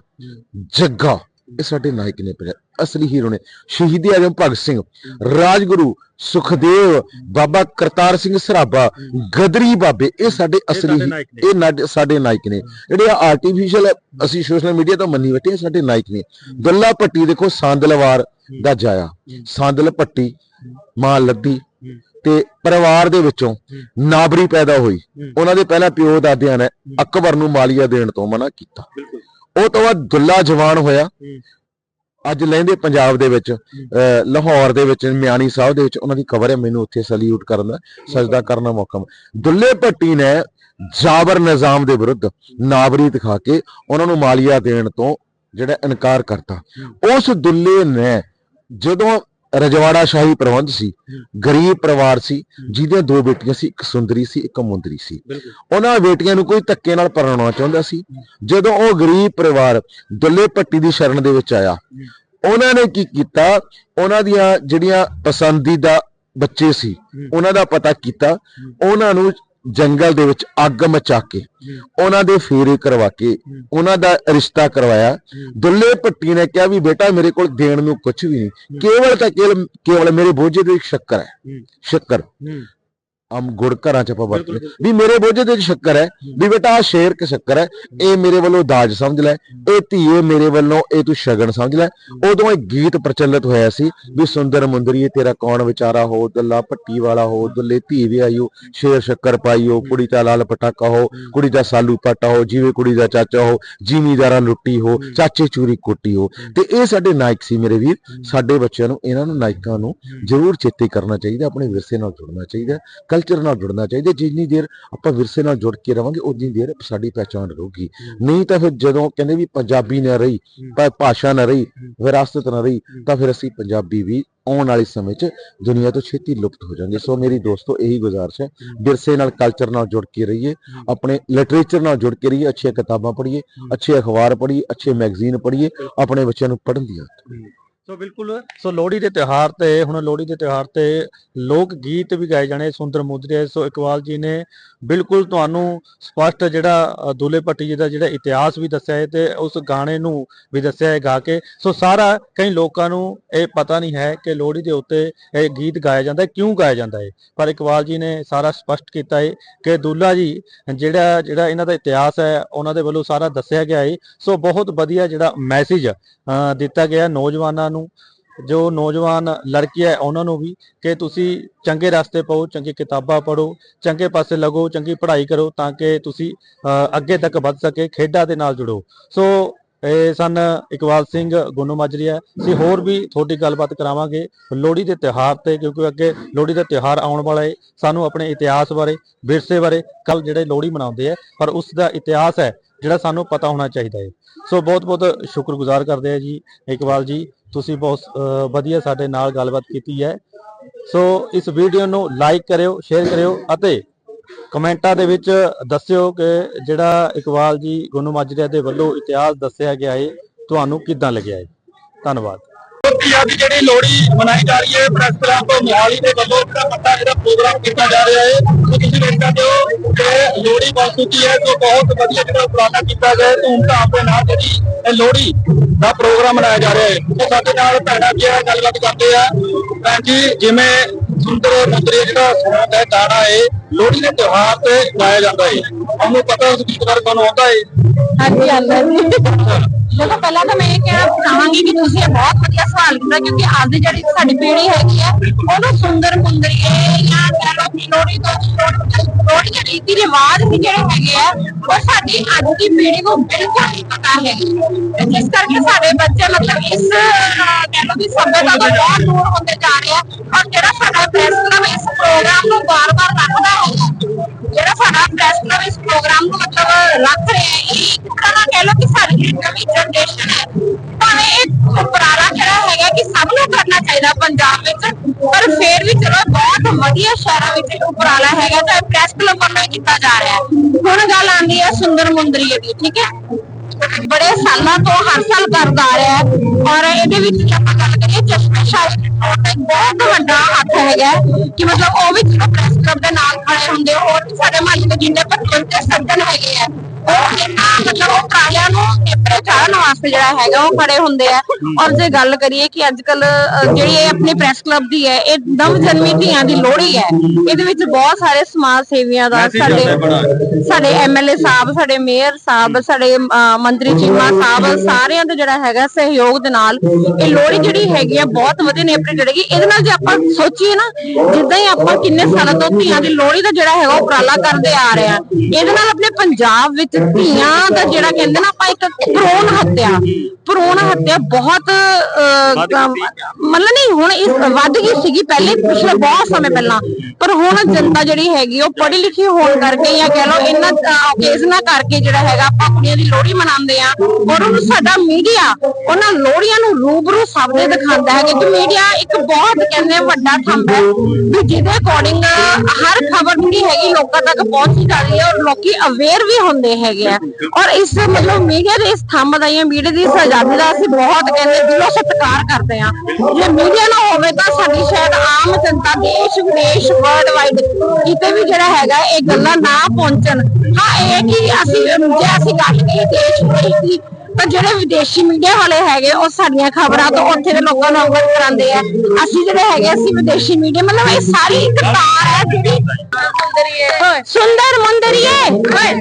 Speaker 2: ਜੱਗਾ ਇਹ ਸਾਡੇ ਨਾਇਕ ਨੇ ਪੰਜਾ- ਅਸਲੀ ਹੀਰੋ ਨੇ। ਸ਼ਹੀਦੀ ਆਜਮ ਭਗਤ ਸਿੰਘ। ਰਾਜਗੁਰੂ ਸੁਖਦੇਵ ਬਾਬਾ ਕਰਤਾਰ ਸਿੰਘ ਸਰਾਭਾ ਗਦਰੀ ਬਾਬੇ ਇਹ ਸਾਡੇ ਅਸਲੀ ਇਹ ਸਾਡੇ ਨਾਇਕ ਨੇ। ਜਿਹੜੇ ਆਰਟੀਫੀਸ਼ੀਅਲ ਅਸੀਂ ਸੋਸ਼ਲ ਮੀਡੀਆ ਤੋਂ ਮੰਨੀ ਬੈਠੇ ਸਾਡੇ ਨਾਇਕ ਨੇ। ਦੁੱਲਾ ਭੱਟੀ ਦੇਖੋ ਸਾਂਦਲਵਾਰ ਦਾ ਜਾਇਆ। ਸਾਂਦਲ ਭੱਟੀ ਮਾਂ ਲੱਦੀ। ਤੇ ਪਰਿਵਾਰ ਦੇ ਵਿੱਚੋਂ ਨਾਬਰੀ ਪੈਦਾ ਹੋਈ। ਉਹਨਾਂ ਦੇ ਪਹਿਲਾਂ ਪਿਓ ਦਾਦਿਆਂ ਨੇ ਅਕਬਰ ਨੂੰ ਮਾਲੀਆ ਦੇਣ ਤੋਂ ਮਨਾ ਕੀਤਾ। ਉਹ ਤੋਂ ਬਾਅਦ ਦੁੱਲਾ ਜਵਾਨ ਹੋਇਆ। ਅੱਜ ਲਹਿੰਦੇ ਪੰਜਾਬ ਦੇ ਵਿੱਚ ਲਾਹੌਰ ਦੇ ਵਿੱਚ ਮਿਆਣੀ ਸਾਹਿਬ ਦੇ ਵਿੱਚ ਉਹਨਾਂ ਦੀ ਕਬਰ ਹੈ ਮੈਨੂੰ ਉੱਥੇ ਸੈਲੂਟ ਕਰਨ ਦਾ ਸਜਦਾ ਕਰਨ ਦਾ ਮੌਕਾ। ਦੁੱਲੇ ਭੱਟੀ ਨੇ ਜਾਬਰ ਨਿਜ਼ਾਮ ਦੇ ਵਿਰੁੱਧ ਨਾਬਰੀ ਦਿਖਾ ਕੇ ਉਹਨਾਂ ਨੂੰ ਮਾਲੀਆ ਦੇਣ ਤੋਂ ਜਿਹੜਾ ਇਨਕਾਰ ਕਰਤਾ। ਉਸ ਦੁੱਲੇ ਨੇ ਜਦੋਂ ਰਜਵਾੜਾ ਸ਼ਾਹੀ ਪ੍ਰਬੰਧ ਸੀ ਗਰੀਬ ਪਰਿਵਾਰ ਸੀ ਜਿਹਦੇ ਦੋ ਬੇਟੀਆਂ ਸੀ ਇੱਕ ਸੁੰਦਰੀ ਸੀ ਇੱਕ ਮੁੰਦਰੀ ਸੀ। ਉਹਨਾਂ ਬੇਟੀਆਂ ਨੂੰ ਕੋਈ ਧੱਕੇ ਨਾਲ ਪਰਣਾਉਣਾ ਚਾਹੁੰਦਾ ਸੀ। ਜਦੋਂ ਉਹ ਗਰੀਬ ਪਰਿਵਾਰ ਦੁੱਲੇ ਭੱਟੀ ਦੀ ਸ਼ਰਨ ਦੇ ਵਿੱਚ ਆਇਆ ਉਹਨਾਂ ਨੇ ਕੀ ਕੀਤਾ? ਉਹਨਾਂ ਦੀਆਂ ਜਿਹੜੀਆਂ ਪਸੰਦੀਦਾ ਬੱਚੇ ਸੀ ਉਹਨਾਂ ਦਾ ਪਤਾ ਕੀਤਾ। ਉਹਨਾਂ ਨੂੰ ਜੰਗਲ ਦੇ ਵਿੱਚ ਅੱਗ ਮਚਾ ਕੇ ਉਹਨਾਂ ਦੇ ਫੇਰੇ ਕਰਵਾ ਕੇ ਉਹਨਾਂ ਦਾ ਰਿਸ਼ਤਾ ਕਰਵਾਇਆ। ਦੁੱਲੇ ਭੱਟੀ ਨੇ ਕਿਹਾ ਵੀ ਬੇਟਾ ਮੇਰੇ ਕੋਲ ਦੇਣ ਨੂੰ ਕੁਝ ਵੀ ਨਹੀਂ। ਕੇਵਲ ਤਾਂ ਕੇਵਲ ਮੇਰੇ ਬੋਝੇ ਦੇ ਸ਼ੱਕਰ ਹੈ। ਸ਼ੱਕਰ। ਆਮ ਗੁੜ ਘਰਾਂ ਚ ਆਪਾਂ ਵਰਤਦੇ ਵੀ ਮੇਰੇ ਬੋਝੇ ਦੇ ਵਿੱਚ ਸ਼ੱਕਰ ਹੈ ਵੀ ਬੇਟਾ ਆ ਸ਼ੇਰ ਕਿ ਸ਼ੱਕਰ ਹੈ ਇਹ ਮੇਰੇ ਵੱਲੋਂ ਦਾਜ ਸਮਝ ਲੈ ਇਹ ਧੀਏ ਮੇਰੇ ਵੱਲੋਂ ਇਹ ਤੂੰ ਸ਼ਗਨ ਸਮਝ ਲੈ। ਉਦੋਂ ਇਹ ਗੀਤ ਪ੍ਰਚਲਿਤ ਹੋਇਆ ਸੀ ਵੀ ਸੁੰਦਰ ਮੁੰਦਰੀਏ ਤੇਰਾ ਕੌਣ ਵਿਚਾਰਾ ਹੋ ਦੁੱਲਾ ਭੱਟੀ ਵਾਲਾ ਹੋ ਦੁੱਲੇ ਧੀ ਵਿਆਈਓ ਸ਼ੇਰ ਸ਼ੱਕਰ ਪਾਈਓ ਕੁੜੀ ਦਾ ਲਾਲ ਪਟਾਕਾ ਹੋ ਕੁੜੀ ਦਾ ਸਾਲੂ ਪਾਟਾ ਹੋ ਜੀਵੇ ਕੁੜੀ ਦਾ ਚਾਚਾ ਹੋ ਜ਼ਿਮੀਦਾਰਾਂ ਲੁੱਟੀ ਹੋ ਚਾਚੇ ਚੂਰੀ ਕੋਟੀ ਹੋ। ਤੇ ਇਹ ਸਾਡੇ ਨਾਇਕ ਸੀ ਮੇਰੇ ਵੀਰ ਸਾਡੇ ਬੱਚਿਆਂ ਨੂੰ ਇਹਨਾਂ ਨੂੰ ਨਾਇਕਾਂ ਨੂੰ ਜ਼ਰੂਰ ਚੇਤੇ ਕਰਨਾ ਚਾਹੀਦਾ ਆਪਣੇ ਵਿਰਸੇ ਨਾਲ ਜੁੜਨਾ ਚਾਹੀਦਾ। ਕਲਚਰ ਨਾਲ ਜੁੜਨਾ ਚਾਹੀਦਾ ਜਿੰਨੀ ਦੇਰ ਆਪਾਂ ਵਿਰਸੇ ਨਾਲ ਜੁੜ ਕੇ ਰਵਾਂਗੇ ਉਨੀ ਦੇਰ ਸਾਡੀ ਪਹਿਚਾਣ ਰਹੂਗੀ। ਨਹੀਂ ਤਾਂ ਫਿਰ ਜਦੋਂ ਕਹਿੰਦੇ ਵੀ ਪੰਜਾਬੀ ਨਾ ਰਹੀ ਭਾਸ਼ਾ ਨਾ ਰਹੀ ਵਿਰਾਸਤ ਨਾ ਰਹੀ ਤਾਂ ਫਿਰ ਅਸੀਂ ਪੰਜਾਬੀ ਵੀ ਆਉਣ ਵਾਲੇ ਸਮੇਂ 'ਚ ਦੁਨੀਆ ਤੋਂ ਛੇਤੀ ਲੁਪਤ ਹੋ ਜਾਣਗੇ ਸੋ ਮੇਰੀ ਦੋਸਤੋ ਇਹੀ ਗੁਜ਼ਾਰਿਸ਼ ਹੈ ਵਿਰਸੇ ਨਾਲ ਕਲਚਰ ਨਾਲ ਜੁੜ ਕੇ ਰਹੀਏ ਆਪਣੇ ਲਿਟਰੇਚਰ ਨਾਲ ਜੁੜ ਕੇ ਰਹੀਏ ਅੱਛੀਆਂ ਕਿਤਾਬਾਂ ਪੜ੍ਹੀਏ ਅੱਛੇ ਅਖਬਾਰ ਪੜ੍ਹੀਏ ਅੱਛੇ ਮੈਗਜ਼ੀਨ ਪੜ੍ਹੀਏ ਆਪਣੇ ਬੱਚਿਆਂ ਨੂੰ ਪੜ੍ਹਨ ਦੀ ਆਦਤ।
Speaker 5: ਸੋ ਬਿਲਕੁਲ ਸੋ ਲੋਹੜੀ ਦੇ ਤਿਉਹਾਰ ਤੇ ਹੁਣ ਲੋਹੜੀ ਦੇ ਤਿਉਹਾਰ ਤੇ ਲੋਕ ਗੀਤ ਵੀ ਗਾਏ ਜਾਣੇ ਸੁੰਦਰ ਮੁਦਰੇ ਸੋ ਇਕਬਾਲ ਜੀ ਨੇ ਬਿਲਕੁਲ ਤੁਹਾਨੂੰ ਸਪਸ਼ਟ ਜਿਹੜਾ ਅ, ਦੁੱਲੇ ਭੱਟੀ ਜੀ ਦਾ ਜਿਹੜਾ ਇਤਿਹਾਸ ਵੀ ਦੱਸਿਆ ਹੈ ਤੇ ਉਸ ਗਾਣੇ ਨੂੰ ਵੀ ਦੱਸਿਆ ਹੈ ਗਾ ਕੇ। ਸੋ ਸਾਰਾ ਕਈ ਲੋਕਾਂ ਨੂੰ ਇਹ ਪਤਾ ਨਹੀਂ ਹੈ ਕਿ ਲੋਹੜੀ ਦੇ ਉੱਤੇ ਇਹ ਗੀਤ ਗਾਇਆ ਜਾਂਦਾ ਹੈ ਕਿਉਂ ਗਾਇਆ ਜਾਂਦਾ ਹੈ ਪਰ ਇਕਬਾਲ ਜੀ ਨੇ ਸਾਰਾ ਸਪਸ਼ਟ ਕੀਤਾ ਹੈ ਕਿ ਦੁੱਲਾ ਜੀ ਜਿਹੜਾ ਜਿਹੜਾ ਇਹਨਾਂ ਦਾ ਇਤਿਹਾਸ ਹੈ ਉਹਨਾਂ ਦੇ ਵੱਲੋਂ ਸਾਰਾ ਦੱਸਿਆ ਗਿਆ ਹੈ ਸੋ ਬਹੁਤ ਵਧੀਆ ਜਿਹੜਾ ਮੈਸੇਜ ਦਿੱਤਾ ਗਿਆ ਨੌਜਵਾਨਾਂ ਨੂੰ ਜੋ ਨੌਜਵਾਨ ਲੜਕੀ ਹੈ ਉਹਨਾਂ ਨੂੰ ਵੀ ਕਿ ਤੁਸੀਂ ਚੰਗੇ ਰਸਤੇ ਪਾਓ ਚੰਗੀ ਕਿਤਾਬਾਂ ਪੜ੍ਹੋ ਚੰਗੇ ਪਾਸੇ ਲੱਗੋ ਚੰਗੀ ਪੜ੍ਹਾਈ ਕਰੋ ਤਾਂ ਕਿ ਤੁਸੀਂ ਅ, ਅੱਗੇ ਤੱਕ ਵੱਧ ਸਕੇ ਖੇਡਾਂ ਦੇ ਨਾਲ ਜੁੜੋ। ਸੋ ਇਹ ਸਨ ਇਕਬਾਲ ਸਿੰਘ ਗੁੰਨੂ ਮਾਜਰੀਆ ਸੀ ਹੋਰ ਵੀ ਤੁਹਾਡੀ ਗੱਲਬਾਤ ਕਰਾਵਾਂਗੇ ਲੋਹੜੀ ਦੇ ਤਿਉਹਾਰ ਤੇ ਕਿਉਂਕਿ ਅੱਗੇ ਲੋਹੜੀ ਦਾ ਤਿਉਹਾਰ ਆਉਣ ਵਾਲਾ ਹੈ ਸਾਨੂੰ ਆਪਣੇ ਇਤਿਹਾਸ ਬਾਰੇ ਵਿਰਸੇ ਬਾਰੇ ਕੱਲ ਜਿਹੜੇ ਲੋਹੜੀ ਮਨਾਉਂਦੇ ਆ ਪਰ ਉਸ ਦਾ ਇਤਿਹਾਸ ਹੈ ਜਿਹੜਾ ਸਾਨੂੰ ਪਤਾ ਹੋਣਾ ਚਾਹੀਦਾ ਹੈ ਸੋ ਬਹੁਤ ਬਹੁਤ ਸ਼ੁਕਰਗੁਜ਼ਾਰ ਕਰਦੇ ਆ ਜੀ ਇਕਬਾਲ ਜੀ। ਤੁਸੀਂ ਬਹੁਤ ਅ, ਵਧੀਆ ਸਾਡੇ ਨਾਲ ਗੱਲਬਾਤ ਕੀਤੀ ਹੈ। ਸੋ ਇਸ ਵੀਡੀਓ ਨੂੰ ਲਾਈਕ ਕਰਿਓ ਸ਼ੇਅਰ ਕਰਿਓ ਅਤੇ ਕਮੈਂਟਾਂ ਦੇ ਵਿੱਚ ਦੱਸਿਓ ਕਿ ਜਿਹੜਾ ਇਕਬਾਲ ਜੀ ਗੁੰਨੂ ਮਾਜਰੀਆ ਦੇ ਵੱਲੋਂ ਇਤਿਹਾਸ ਦੱਸਿਆ ਗਿਆ ਹੈ ਤੁਹਾਨੂੰ ਕਿੱਦਾਂ ਲੱਗਿਆ ਹੈ ਧੰਨਵਾਦ।
Speaker 4: ਧੀਆਂ ਦੀ ਜਿਹੜੀ ਲੋਹੜੀ ਮਨਾਈ ਜਾ ਰਹੀ ਹੈ ਪ੍ਰੈਸ ਕਲੱਬ ਮੋਹਾਲੀ ਦੇ ਵੱਲੋਂ ਜਿਹੜਾ ਵੱਡਾ ਜਿਹੜਾ ਪ੍ਰੋਗਰਾਮ ਕੀਤਾ ਜਾ ਰਿਹਾ ਹੈ ਤੇ ਤੁਸੀਂ ਦੇਖ ਸਕਦੇ ਹੋ ਕਿ ਲੋਹੜੀ ਬਣ ਚੁੱਕੀ ਹੈ ਤੇ ਬਹੁਤ ਵਧੀਆ ਜਿਹੜਾ ਉਪਰਾਲਾ ਕੀਤਾ ਗਿਆ ਹੈ ਧੂਮਧਾਮ ਦੇ ਨਾਲ ਜਿਹੜੀ ਇਹ ਲੋਹੜੀ ਦਾ ਪ੍ਰੋਗਰਾਮ ਮਨਾਇਆ ਜਾ ਰਿਹਾ ਹੈ। ਤੇ ਸਾਡੇ ਨਾਲ ਭੈਣਾਂ ਜੀ ਆ ਗੱਲਬਾਤ ਕਰਦੇ ਆ। ਭੈਣ ਜੀ ਜਿਵੇਂ ਸੁੰਦਰ ਮੁੰਦਰੀ ਜਿਹੜਾ ਸੌਂਗ ਹੈ ਗਾਣਾ ਹੈ ਲੋਹੜੀ ਦੇ ਤਿਉਹਾਰ ਤੇ ਗਾਇਆ ਜਾਂਦਾ ਹੈ। ਤੁਹਾਨੂੰ ਪਤਾ ਉਸ ਗੀਤ ਬਾਰੇ ਤੁਹਾਨੂੰ ਆਉਂਦਾ ਹੈ?
Speaker 1: ਹਾਂਜੀ ਆਂਦਾ ਜੀ। ਦੇਖੋ, ਪਹਿਲਾਂ ਤਾਂ ਮੈਂ ਇਹ ਕਹਿਣਾ ਚਾਹਾਂਗੀ ਕਿ ਤੁਸੀਂ ਇਹ ਬਹੁਤ ਵਧੀਆ ਸਵਾਲ ਕੀਤਾ ਕਿਉਂਕਿ ਅੱਜ ਦੀ ਜਿਹੜੀ ਸਾਡੀ ਪੀੜ੍ਹੀ ਹੈਗੀ ਆ, ਉਹਨੂੰ ਸੁੰਦਰ ਮੁੰਦਰੀਏ ਜਾਂ ਕਹਿ ਲੋਹੜੀ ਤੋਂ ਲੋਹੜੀ ਦੇ ਰੀਤੀ ਰਿਵਾਜ ਵੀ ਜਿਹੜੇ ਹੈਗੇ ਆ, ਉਹ ਸਾਡੀ ਅੱਜ ਦੀ ਪੀੜ੍ਹੀ ਨੂੰ ਬਿਲਕੁਲ ਨਹੀਂ ਪਤਾ ਹੈ। ਜਿਸ ਕਰਕੇ ਸਾਡੇ ਬੱਚੇ ਮਤਲਬ ਇਸ ਕਹਿ ਲਓ ਕਿ ਸੱਭਿਅਤਾ ਤੋਂ ਬਹੁਤ ਦੂਰ ਹੁੰਦੇ ਜਾ ਰਹੇ ਆ ਔਰ ਜਿਹੜਾ ਸਾਡਾ ਪ੍ਰੈਸ ਕਲੱਬ ਇਸ ਪ੍ਰੋਗਰਾਮ ਨੂੰ ਵਾਰ-ਵਾਰ ਰੱਖਦਾ ਹੈ, ਜਿਹੜਾ ਸਾਡਾ ਪ੍ਰੈਸ ਕਲੱਬ ਇਸ ਪ੍ਰੋਗਰਾਮ ਨੂੰ ਮਤਲਬ ਰੱਖ ਰਿਹਾ ਹੈ, ਇਹ ਇੱਕ ਤਰ੍ਹਾਂ ਨਾਲ ਕਹਿ ਲਓ ਕਿ ਸਾਡੀ ਜਿਹੜੀ ਨਵੀਂ ਜਨਰੇਸ਼ਨ ਹੈ। ਭਾਵੇਂ ਇਹ ਉਪਰਾਲਾ ਜਿਹੜਾ ਨੂੰ ਪੰਜਾਬ ਵਿੱਚ, ਪਰ ਫੇਰ ਵੀ ਚਲੋ ਬਹੁਤ ਵਧੀਆ ਸ਼ਹਿਰਾਂ ਵਿੱਚ ਇਹ ਉਪਰਾਲਾ ਹੈਗਾ ਤਾਂ ਪ੍ਰੈਸ ਕਲੱਬ ਵੱਲੋਂ ਕੀਤਾ ਜਾ ਰਿਹਾ ਹੈ। ਹੁਣ ਗੱਲ ਆਉਂਦੀ ਹੈ ਸੁੰਦਰ ਮੁੰਦਰੀਏ ਦੀ, ਠੀਕ ਹੈ? ਬੜੇ ਸਾਲਾਂ ਤੋਂ ਹਰ ਸਾਲ ਕਰਦਾ ਆ ਰਿਹਾ ਔਰ ਇਹਦੇ ਵਿੱਚ ਜੇ ਆਪਾਂ ਗੱਲ ਕਰੀਏ ਚਸ਼ਮੇ ਸ਼ਾਸਤਰੀ ਰਿਪੋਰਟ ਦਾ ਇੱਕ ਬਹੁਤ ਵੱਡਾ ਹੱਥ ਹੈਗਾ ਕਿ ਮਤਲਬ ਉਹ ਵੀ ਚਲੋ ਪ੍ਰੈਸ ਕਲੱਬ ਦੇ ਨਾਲ ਖੜੇ ਹੁੰਦੇ ਹੋਰ ਵੀ ਸਾਡੇ ਮਹੱਲੇ ਦੇ ਜਿੰਨੇ ਬੱਚੇ ਸੱਜਣ ਹੈਗੇ ਆ ਉਹ ਇਹਨਾਂ ਮਤਲਬ ਉਹ ਪ੍ਰਾਲਿਆਂ ਨੂੰ ਨੇਪਰੇ ਚਾੜਨ ਵਾਸਤੇ ਜਿਹੜਾ ਹੈਗਾ ਉਹ ਖੜੇ ਹੁੰਦੇ ਆ। ਔਰ ਜੇ ਗੱਲ ਕਰੀਏ ਕਿ ਅੱਜ ਕੱਲ ਜਿਹੜੀ ਇਹ ਆਪਣੀ ਪ੍ਰੈਸ ਕਲੱਬ ਦੀ ਹੈ ਇਹ ਨਵ ਜਨਮੀ ਧੀਆਂ ਦੀ ਲੋਹੜੀ ਹੈ। ਇਹਦੇ ਵਿੱਚ ਬਹੁਤ ਸਾਰੇ ਸਮਾਜ ਸੇਵੀਆਂ ਦਾ ਸਾਡੇ ਸਾਡੇ ਐਮਐਲਏ ਸਾਹਿਬ ਸਾਡੇ ਮੇਅਰ ਸਾਹਿਬ ਸਾਡੇ ਅਹ, ਮੰਤਰੀ ਚੀਮਾ ਸਾਹਿਬ ਸਾਰਿਆਂ ਦਾ ਜਿਹੜਾ ਹੈਗਾ ਸਹਿਯੋਗ ਦੇ ਨਾਲ ਇਹ ਲੋਹੜੀ ਜਿਹੜੀ ਹੈਗੀ ਆ ਬਹੁਤ ਵਧੀਆ ਨੇਪਰੇ ਚੜੇਗੀ ਇਹਦੇ ਨਾਲ ਜੇ ਆਪਾਂ ਸੋਚੀਏ ਨਾ ਜਿੱਦਾਂ ਹੀ ਆਪਾਂ ਕਿੰਨੇ ਸਾਲਾਂ ਤੋਂ ਧੀਆਂ ਦੀ ਲੋਹੜੀ ਦਾ ਜਿਹੜਾ ਹੈਗਾ ਉਪਰਾਲਾ ਕਰਦੇ ਆ ਰਹੇ ਆ ਇਹਦੇ ਨਾਲ ਆਪਣੇ ਪੰਜਾਬ ਵਿੱਚ ਧੀਆਂ ਦਾ ਜਿਹੜਾ ਕਹਿੰਦੇ ਨਾ ਆਪਾਂ ਇੱਕ ਭਰੂਣ ਹੱਤਿਆ ਭਰੂਣ ਹੱਤਿਆ ਬਹੁਤ ਮਤਲਬ ਨਹੀਂ ਹੁਣ ਇਸ ਵੱਧ ਗਈ ਸੀਗੀ ਪਹਿਲੇ ਪਿਛਲੇ ਬਹੁਤ ਸਮੇਂ ਪਹਿਲਾਂ ਪਰ ਹੁਣ ਜਨਤਾ ਜਿਹੜੀ ਹੈਗੀ ਉਹ ਪੜ੍ਹੀ ਲਿਖੀ ਹੋਣ ਕਰਕੇ ਜਾਂ ਕਹਿ ਲਓ ਇਹਨਾਂ ਓਕੇਜ਼ਨਾਂ ਕਰਕੇ ਜਿਹੜਾ ਹੈਗਾ ਆਪਾਂ ਕੁੜੀਆਂ ਦੀ ਲੋਹੜੀ ਮਨਾਉਂਦੇ ਆ ਔਰ ਉਹਨੂੰ ਸਾਡਾ ਮੀਡੀਆ ਉਹਨਾਂ ਲੋਹੜੀਆਂ ਨੂੰ ਰੂਬਰੂ ਸਭ ਦੇ ਦਿਖਾਉਂਦਾ ਹੈ ਕਿਉਂਕਿ ਮੀਡੀਆ ਇੱਕ ਬਹੁਤ ਕਹਿੰਦੇ ਵੱਡਾ ਥੰਬ ਹੈ ਵੀ ਜਿਹਦੇ ਅਕੋਰਡਿੰਗ ਹਰ ਖਬਰ ਜਿਹੜੀ ਹੈਗੀ ਲੋਕਾਂ ਤੱਕ ਪਹੁੰਚੀ ਜਾਂਦੀ ਹੈ ਔਰ ਲੋਕੀ ਅਵੇਅਰ ਵੀ ਹੁੰਦੇ ਹੈਗੇ ਆ। ਔਰ ਇਸ ਮਤਲਬ ਮੀਡੀਆ ਦੇ ਇਸ ਥੰਬ ਦਾ ਜਾਂ ਮੀਡੀਆ ਦੀ ਆਜ਼ਾਦੀ ਦਾ ਅਸੀਂ ਬਹੁਤ ਕਹਿੰਦੇ ਦਿਲੋਂ ਸਤਿਕਾਰ ਕਰਦੇ ਆ ਜੇ ਮੀਡੀਆ ਨਾ ਹੋਵੇ ਤਾਂ ਸਾਡੀ ਸ਼ਾਇਦ ਆਮ ਜਨਤਾ ਦੇਸ਼ ਵਿਦੇਸ਼ ਵਰਲਡ ਵਾਈਡ ਕਿਤੇ ਵੀ ਜਿਹੜਾ ਹੈਗਾ ਇਹ ਗੱਲਾਂ ਨਾ ਪਹੁੰਚਣ। ਹਾਂ ਇਹ ਕਿ ਅਸੀਂ ਜੇ ਅਸੀਂ ਗੱਲ ਕਰੀਏ ਦੇਸ਼ ਵਿਦੇਸ਼ ਦੀ ਤਾਂ ਜਿਹੜੇ ਵਿਦੇਸ਼ੀ ਮੀਡੀਆ ਵਾਲੇ ਹੈਗੇ ਉਹ ਸਾਡੀਆਂ ਖਬਰਾਂ ਤੋਂ ਉੱਥੇ ਦੇ ਲੋਕਾਂ ਨੂੰ ਅਵਗਤ ਕਰਾਉਂਦੇ ਆ ਅਸੀਂ ਜਿਹੜੇ ਹੈਗੇ ਅਸੀਂ ਵਿਦੇਸ਼ੀ ਮੀਡੀਆ ਮਤਲਬ ਇਹ ਸਾਰੀ ਇੱਕ ਤਾਰ ਹੈ ਜਿਹੜੀ ਸੁੰਦਰ ਮੁੰਦਰੀਏ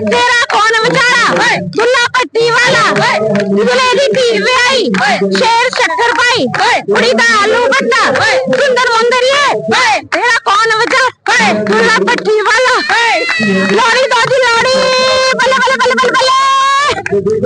Speaker 1: ਤੇਰਾ ਕੌਣ ਵਿਚਾਰਾ ਦੁੱਲਾ ਪੱਟੀ ਵਾਲਾ ਦੁੱਲੇ ਦੀ ਧੀ ਵਿਆਹੀ ਸ਼ੇਰ ਸ਼ੱਕਰ ਭਾਈ ਕੁੜੀ ਦਾ ਆਲੂ ਬੱਟਾ ਸੁੰਦਰ ਮੁੰਦਰੀਏ ਤੇਰਾ ਕੌਣ ਵਿਚਾਰਾ ਦੁੱਲਾ ਪੱਟੀ ਵਾਲਾ ਲੋਰੀ ਦਾਦੀ ਲੋਰੀ ਬੱਲੇ ਬੱਲੇ ਬੱਲੇ ਬੱਲੇ